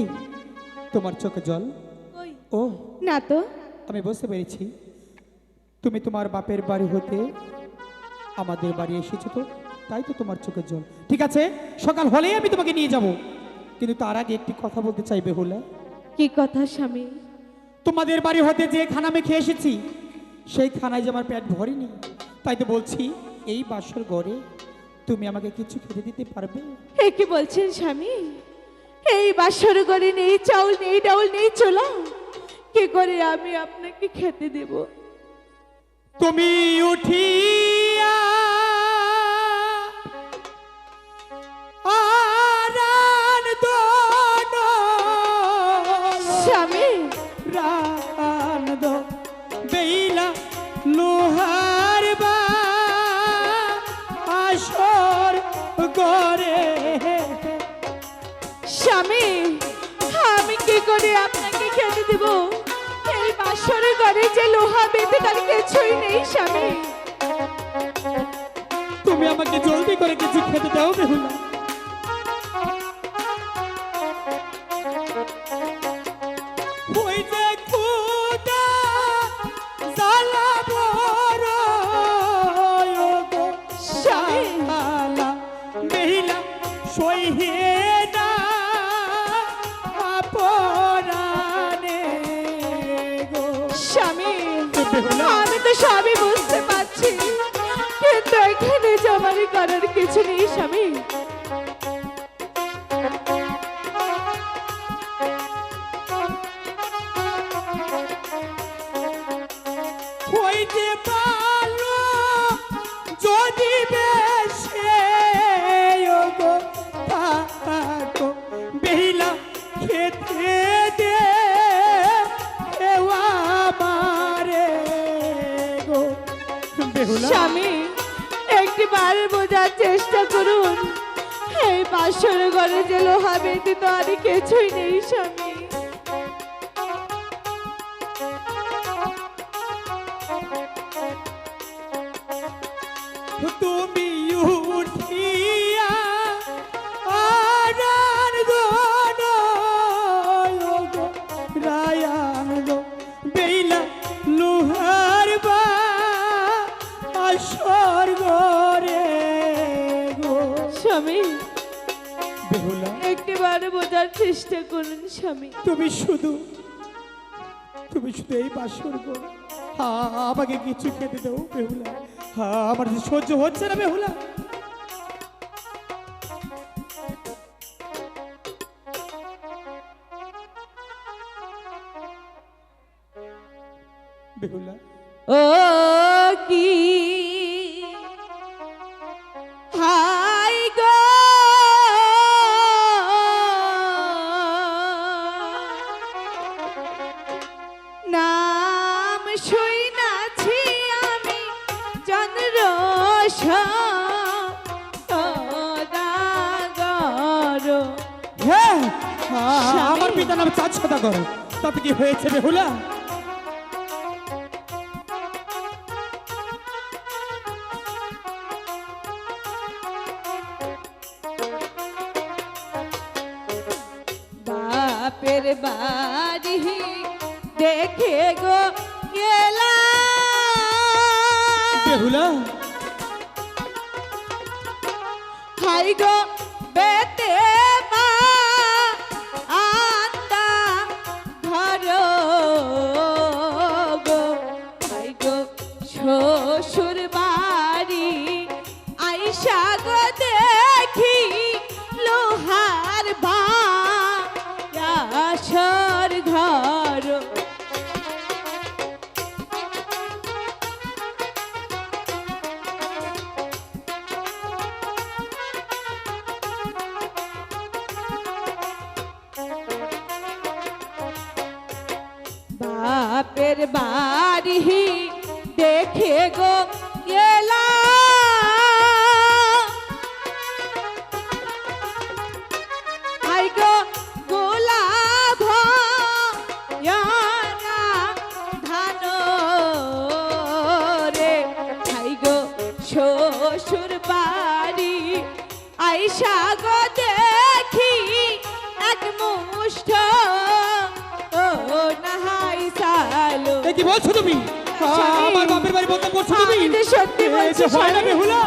কি তোমার চোখে জল? ও। না তো। আমি বুঝতে পেরেছি। তুমি তোমার বাপের বাড়ি হতে আমাদের বাড়ি এসেছ তো তাই তো তোমার চোখের জল। ঠিক আছে সকাল হলেই আমি তোমাকে নিয়ে যাব। কিন্তু তার আগে একটি কথা বলতে চাই বেহুলা। কি কথা স্বামী? তোমাদের বাড়ি হতে যে খানা আমি খেয়ে এসেছি সেই খানায় যে আমার পেট ভরেনি তাই তো বলছি এই বাসর ঘরে তুমি আমাকে কিছু খেতে দিতে পারবে? এ কি বলছেন স্বামী? এই বাসর ঘরে নেই, চাউল নেই, ডাউল নেই, চোলা। কে করে আমি আপনাকে খেতে দেব? তুমি উঠিয়া তার কিছুই নেই স্বামী। তুমি আমাকে জলদি করে কিছু খেতে দাও বেহুলা করার কিছু নেই চেষ্টা করুন, স্বামী। তুমি শুধু তুমি শুধু এই বাসর গো আমাকে কিছু খেতে দেবো বেহুলা। আমার সহ্য হচ্ছে না, বেহুলা। আমার পিতা নাম চাঁদ সদা করো। তাতে কি হয়েছে বেহুলা? বাড়ি দেখে গো যে হয় না বেহুলা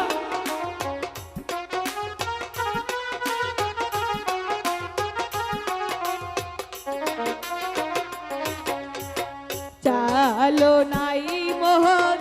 চালো নাই মোহন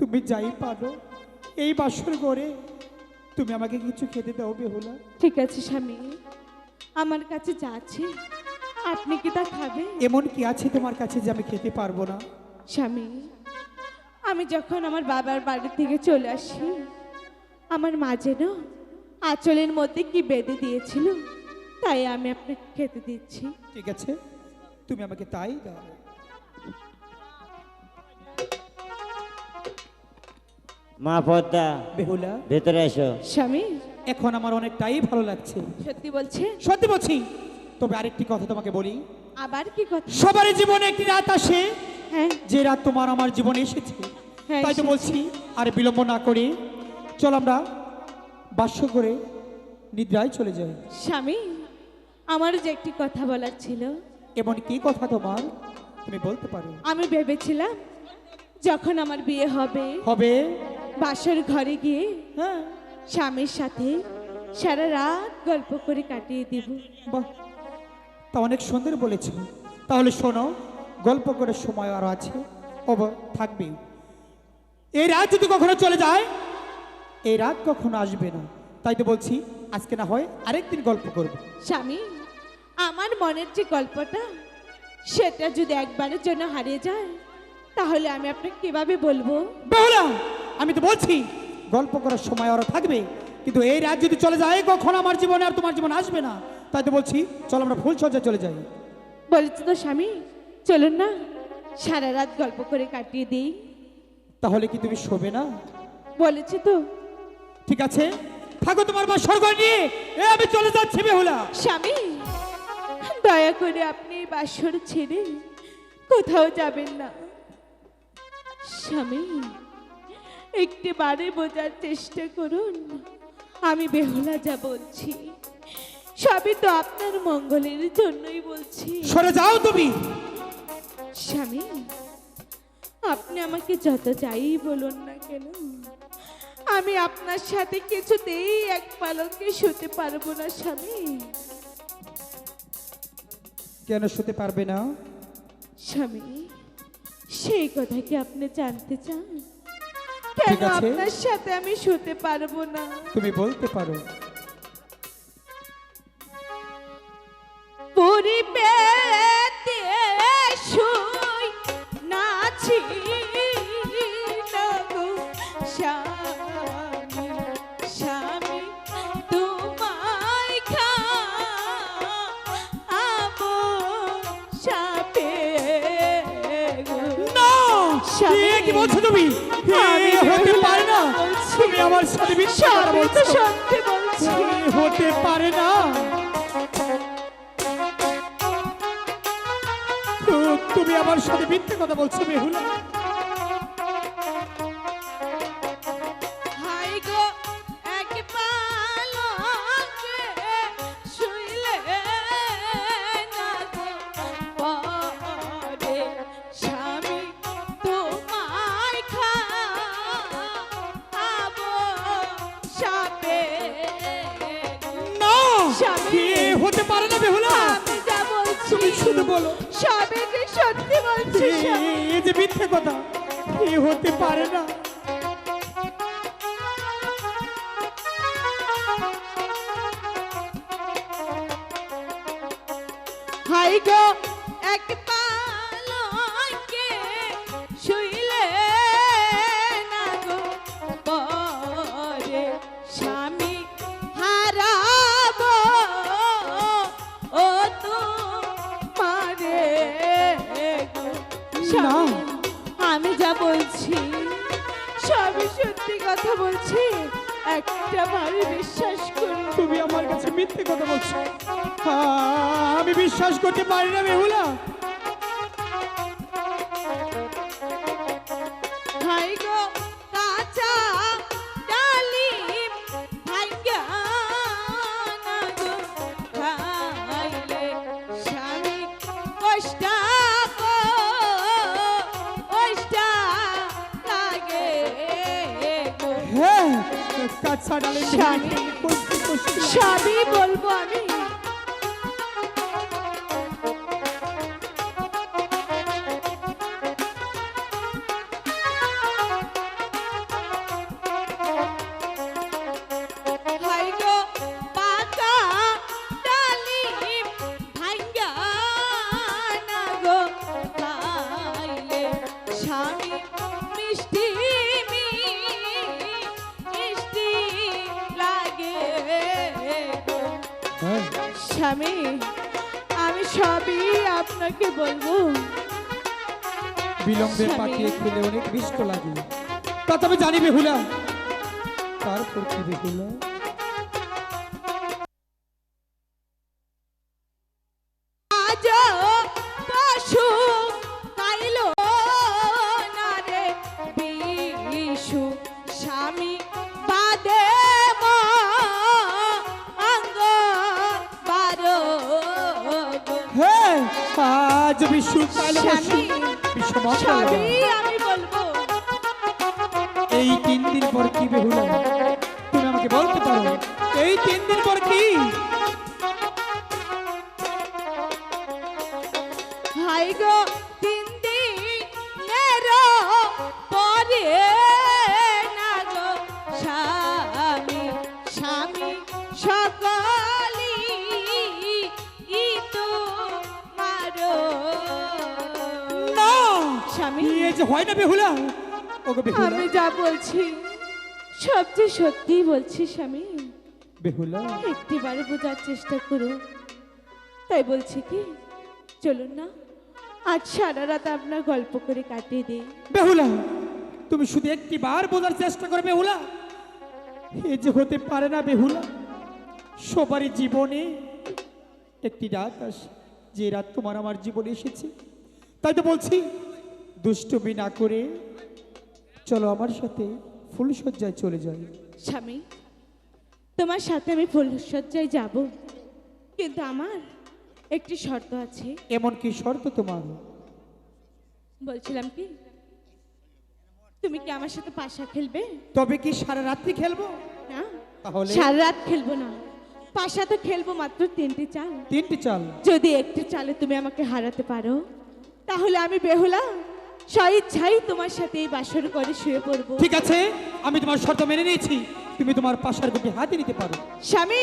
তুমি যাই পারো এই বাসর ঘরে তুমি আমাকে কিছু খেতে দাও বেহুলা। ঠিক আছে স্বামী আমার কাছে যা আছে আপনি কি তা খাবে এমন কি আছে তোমার কাছে যে আমি খেতে পারব না? স্বামী আমি যখন আমার বাবার বাড়ি থেকে চলে আসি আমার মা যেন আঁচলের মধ্যে কি বেঁধে দিয়েছিল তাই আমি আপনাকে খেতে দিচ্ছি। ঠিক আছে তুমি আমাকে তাই দাও। মা পদ্মা বেহুলা ভেতরে এসো। স্বামী এখন আমার অনেকটাই ভালো লাগছে। সত্যি বলছে? সত্যি বলছি। তবে আরেকটি কথা তোমাকে বলি। আবার কি কথা? সবারই জীবনে একটি রাত আসে হ্যাঁ। যে রাত তোমার আমার জীবনে এসেছে। হ্যাঁ, তাই তো বলছি আর বিলম্ব না করে চল আমরা বাস্য করে নিদ্রায় চলে যাই। স্বামী আমার যে একটি কথা বলার ছিল। এমন কি কথা তোমার? তুমি বলতে পারো। আমি ভেবেছিলাম যখন আমার বিয়ে হবে হবে বাসর ঘরে গিয়ে হ্যাঁ স্বামীর সাথে সারা রাত গল্প করে কাটিয়ে দিব। বাহ তা অনেক সুন্দর বলেছ। তাহলে শোনো গল্প করে সময় আরও আছে। থাকবে। এই রাত যদি কখনো চলে যায় এই রাত কখনো আসবে না। তাই তো বলছি আজকে না হয় আরেকদিন গল্প করব। স্বামী আমার মনের যে গল্পটা সেটা যদি একবারের জন্য হারিয়ে যায় তাহলে আমি আপনাকে কীভাবে বলব? বেহুলা আমি তো বলছি গল্প করার সময় আরও থাকবে কিন্তু এই রাত যদি চলে যায় কখনো আমার জীবনে আর তোমার জীবন আসবে না? তাই তো বলছি চলো আমরা ফুল সজ্জা চলে যাই। বলেছি তো স্বামী চলুন না সারা রাত গল্প করে কাটিয়ে দিই। তাহলে কি তুমি শোবে না? বলেছি তো। ঠিক আছে থাকো তোমার মা স্বর্গ নিয়ে এ আমি চলে যাচ্ছি বেহুলা। স্বামী দয়া করে আপনি বাসর ছেড়ে কোথাও যাবেন না। স্বামী একটি বারে বোঝার চেষ্টা করুন। আমি বেহুলা যা বলছি সবই তো আপনার মঙ্গলের জন্যই বলছি। সরে যাও তুমি। স্বামী আপনি আমাকে যত যাই বলুন না কেন আমি আপনার সাথে কিছুতেই এক পালঙ্কে শুতে পারব না স্বামী। কেন শুতে পারবে না? স্বামী সেই কথা কি আপনি জানতে চান? কেন আপনার সাথে আমি শুতে পারব না? তুমি বলতে পারো। পুরি শুই নাছি স্বামী স্বামী তোমায় খাব সাপে গো। না! স্বামী। কি বলছো তুমি? হতে পারে না। তুমি আমার সাথে বিশ্বাস কথা শান্তি বলছো। সত্যি বলছি। হতে পারে না। তুমি আমার সাথে মিথ্যে কথা বলছো বেহুলা স্বামী হতে পারে না বেহুলা। আমি যা বলছি তুমি শুধু বলো। সবই কি সত্যি বলছি এই যে মিথ্যে কথা এ হতে পারে না। হাই গো কাঁচা ডালিম ভাঙ্গা গো। খাইলে স্বামী কষ্ট হ্যাঁ স্বামী। বলব আমি। আমি সবই আপনাকে বলব। বিলম্বে পাকিয়ে পাঠিয়ে খেলে অনেক বিষ্ট লাগে। তা তবে জানিবে হুলা তারপর কি বেহুলা এই যে হয় না বেহুলা? ওকে বেহুলা। আমি যা বলছি সবচেয়ে সত্যি বলছি স্বামী বেহুলা। একটিবারে বোঝার চেষ্টা করো। তাই বলছি কি চলুন না আজ সারা রাত আপনার গল্প করে কাটিয়ে দিই। বেহুলা তুমি শুধু একটি বার বোঝার চেষ্টা করবে বেহুলা। এ যে হতে পারে না বেহুলা সবারই জীবনে একটি রাত আসে যে রাত তোমার আমার জীবনে এসেছে। তাই তো বলছি দুষ্টমি না করে চলো আমার সাথে ফুলসজ্জায় চলে যাই। স্বামী তোমার সাথে আমি ফুলসজ্জায় যাব কিন্তু আমার একটি শর্ত আছে। এমন কি শর্ত তোমার? বলছিলাম কি তুমি কি আমার সাথে পাশা খেলবে? তবে কি সারা রাত্রি খেলব? না তাহলে? সারা রাত খেলব না। পাশা তো খেলব মাত্র তিনটি চাল। তিনটি চাল? যদি একটি চালে তুমি আমাকে হারাতে পারো তাহলে আমি বেহুলা। স্বইচ্ছাই তোমার সাথে এই বাসর করে শুয়ে পড়ব। ঠিক আছে আমি তোমার শর্ত মেনে নিয়েছি। তুমি তোমার পাশার গুটি হাতে নিতে পারো। স্বামী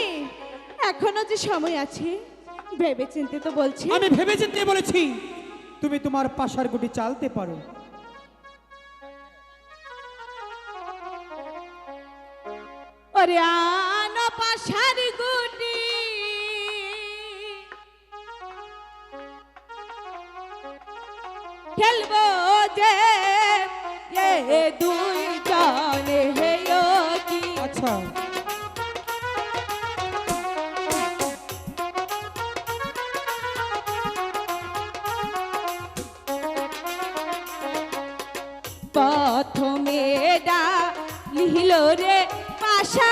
এখনও যে সময় আছে ভেবে চিনতে তো বলছি। আমি ভেবে চিন্তে বলেছি তুমি তোমার পাশার গুটি চালতে পারো। ওরে আনো পাশার খেলব যে এ দুই জনে হেয় কি? আচ্ছা। প্রথমে ডা লিহিল রে পাশা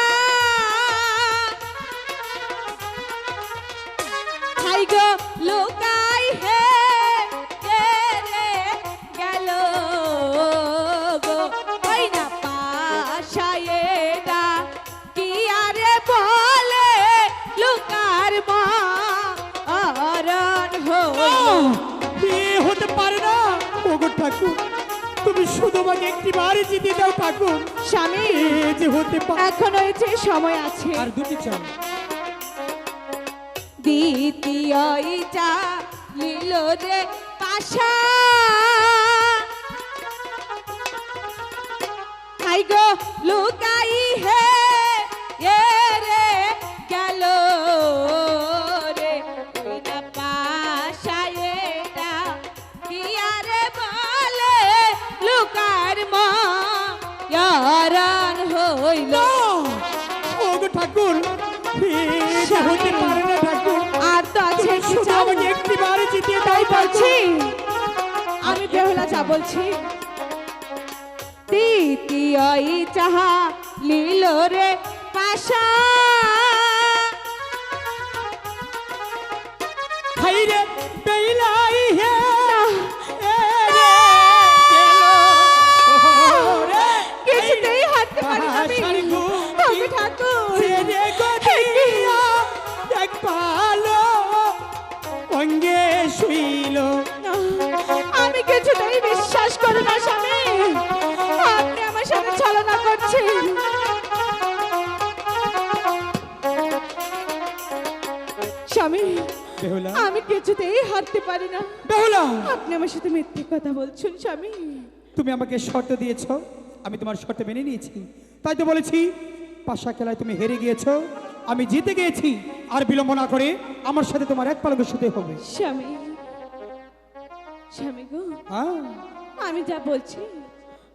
একটি বারে জিতে দাও ঠাকুর। স্বামী যে হতে এখন হয়েছে সময় আছে। আর দুটি চল। দ্বিতীয় রে পাশা। বলছি তৃতীয় চাহা লীল রে পাশা। কিছুতেই বিশ্বাস করি না স্বামী। আপনি আমার সাথে ছলনা করছেন। স্বামী বেহুলা। আমি কিছুতেই হারতে পারি না। বেহুলা। আপনি আমার সাথে মিথ্যে কথা বলছেন স্বামী। তুমি আমাকে শর্ত দিয়েছ আমি তোমার শর্ত মেনে নিয়েছি। তাই তো বলেছি পাশা খেলায় তুমি হেরে গিয়েছো আমি জিতে গিয়েছি। আর বিলম্ব না করে আমার সাথে তোমার এক পালকের সাথে হবে। স্বামী স্বামী গো হ্যাঁ। আমি যা বলছি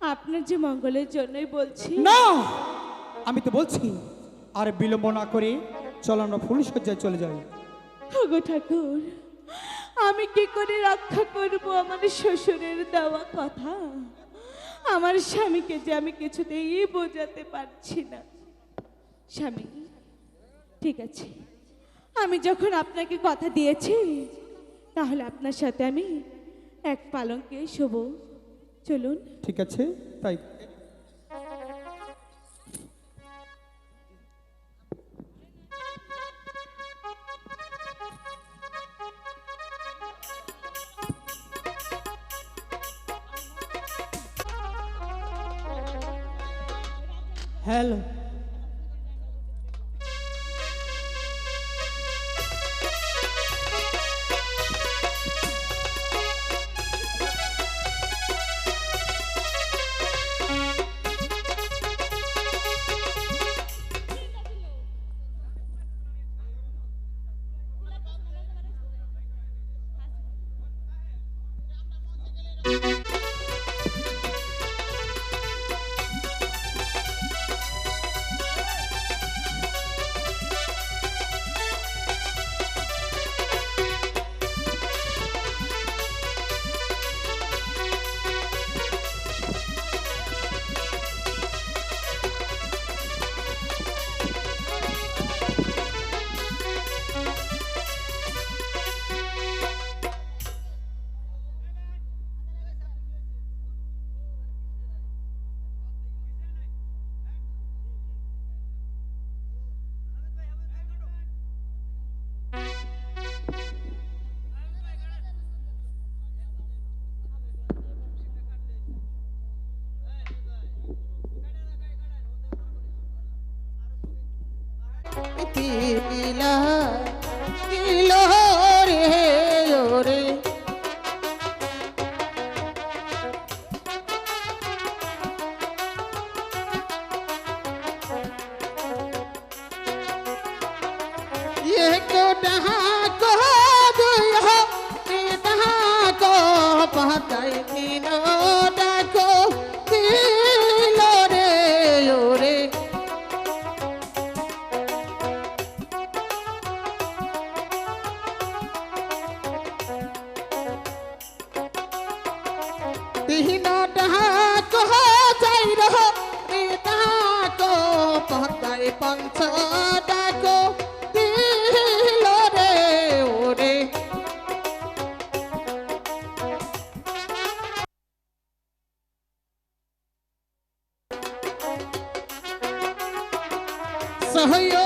আপনার যে মঙ্গলের জন্যই বলছি। না আমি তো বলছি আর বিলম্ব না করে চলো আমরা ফুল সজ্জায় চলে যাই। ওগো ঠাকুর আমি কি করে রক্ষা করব আমার শ্বশুরের দেওয়া কথা? আমার স্বামীকে যে আমি কিছুতেই বোঝাতে পারছি না। স্বামী ঠিক আছে আমি যখন আপনাকে কথা দিয়েছি তাহলে আপনার সাথে আমি এক পালঙ্কে শোব। চলুন। ঠিক আছে তাই। হ্যালো। তিল ಸಹಯ್ಯ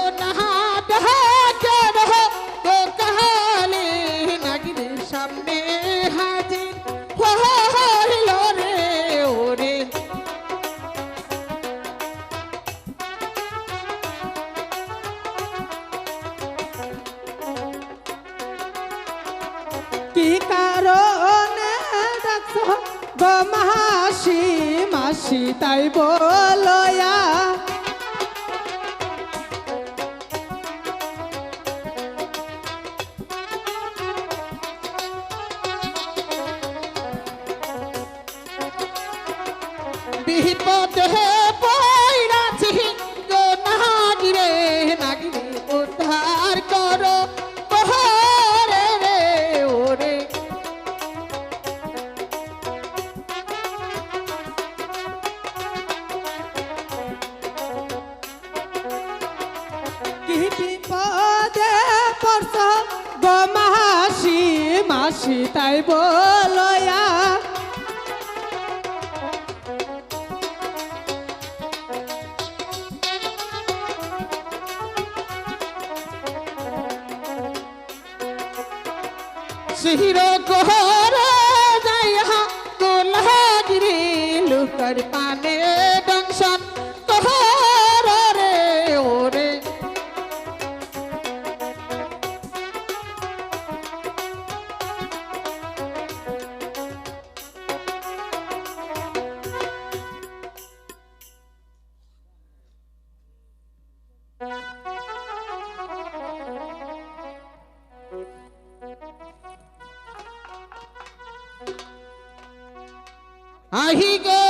আহি গো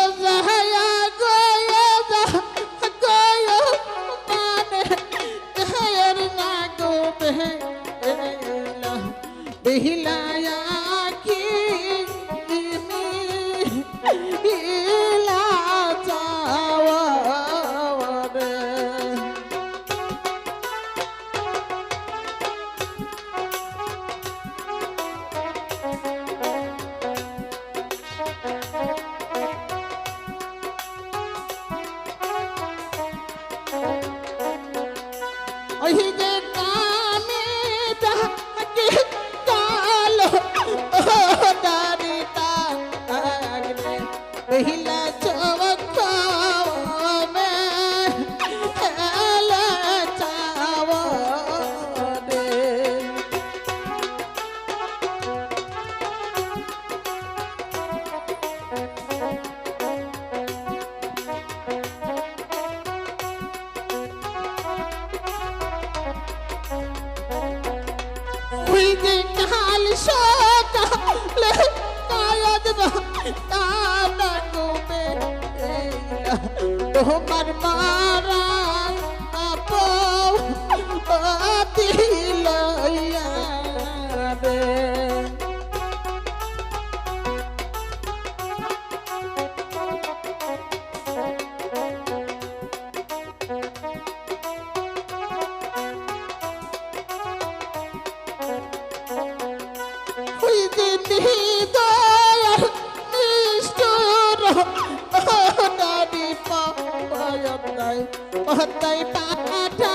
পতাই পাঠায়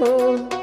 গো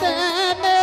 เสมอ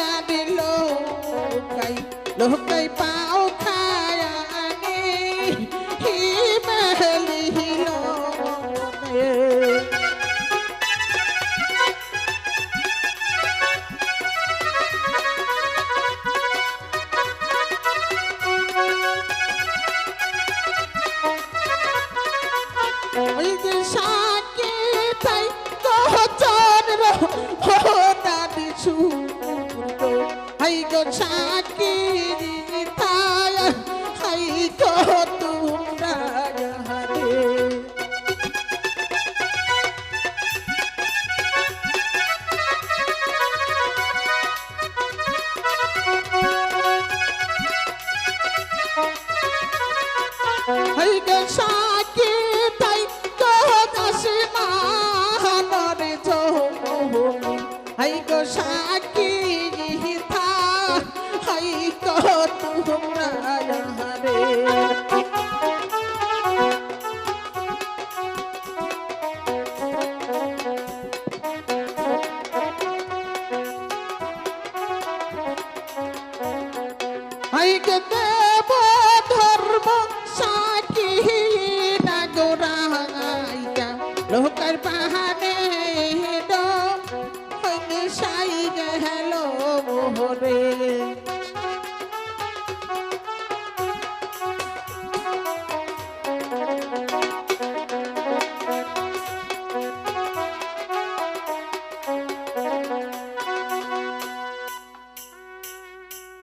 না দিল। লোকাই লোকাই পাও